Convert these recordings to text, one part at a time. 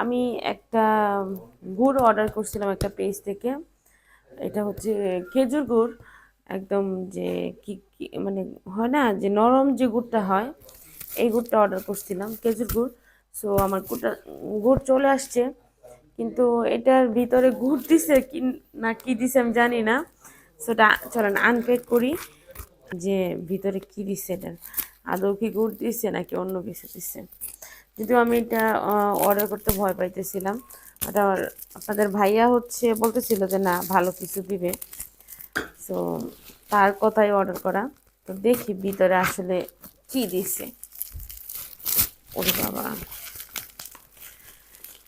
আমি একটা গুড় অর্ডার করছিলাম একটা পেজ থেকে। এটা হচ্ছে খেজুর গুড়, একদম যে কি মানে হয় না, যে নরম যে গুড়টা হয়, এই গুড়টা অর্ডার করছিলাম, খেজুর গুড়। সো আমার গুড়টা, গুড় চলে আসছে, কিন্তু এটার ভিতরে গুড় দিছে কি, না কি দিছে আমি জানি না। সেটা চলেন আনপ্যাক করি, যে ভিতরে কি দিচ্ছে এটার। আদৌ কি গুড় দিচ্ছে নাকি অন্য কিছু দিচ্ছে যদিও আমি এটা অর্ডার করতে ভয় পাইতেছিলাম ওটা আমার আপনাদের ভাইয়া হচ্ছে বলতেছিল যে না, ভালো কিছু দিবে। সো তার কথাই অর্ডার করা। তো দেখি ভিতরে আসলে কি দিছে। ওরে বাবা।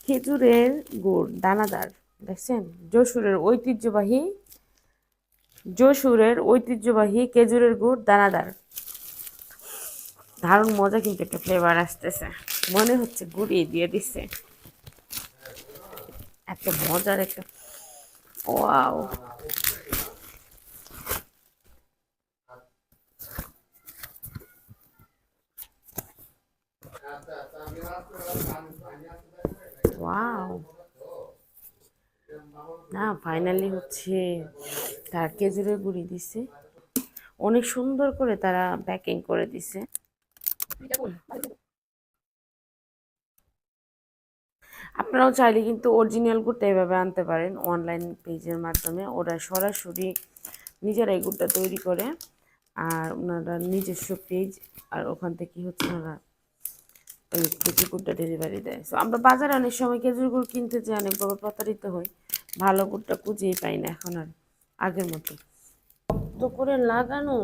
খেজুরের গুড়, দানাদার, দেখছেন? যশোরের ঐতিহ্যবাহী যশোরের ঐতিহ্যবাহী খেজুরের গুড়, দানাদার। দারুণ মজা কিন্তু একটা ফ্লেভার আসতেছে। মনে হচ্ছে গুড়িয়ে দিয়ে দিচ্ছে এত মজার একটা, ওয়াও। ওয়াও। না ফাইনালি হচ্ছে তার খেজুরের গুড়ি দিছে। অনেক সুন্দর করে তারা প্যাকিং করে দিছে। আপনারাও চাইলে কিন্তু অরিজিনাল গুড়টা এভাবে আনতে পারেন অনলাইন পেজের মাধ্যমে। ওরা সরাসরি নিজেরাই গুড়টা তৈরি করে আর ওনারা নিজস্ব পেজ আর ওখান থেকে হচ্ছে ওনারা ওই খেজুর গুড়টা ডেলিভারি দেয়। সো আমরা বাজারে অনেক সময় খেজুর গুড় কিনতে যাই অনেকভাবে প্রতারিত হই। ভালো গুড়টা খুঁজেই পাই না এখন আর আগের মতো। শক্ত করে লাগানো।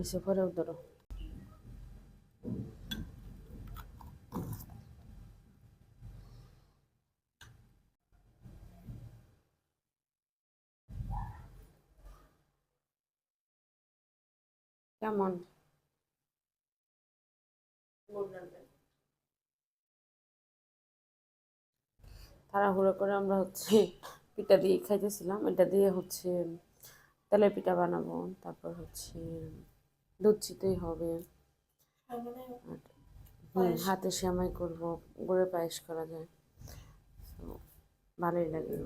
এসে পরেও ধরো কেমন তাড়াহুড়ো করে আমরা হচ্ছে পিঠা দিয়ে খাইতেছিলাম। এটা দিয়ে হচ্ছে তেলের পিঠা বানাবো। তারপর হচ্ছে দুধ চিতই হবে। আর হুম, হাতে সেমাই করব গুড়ে পায়েস করা যায়। ভালোই লাগে।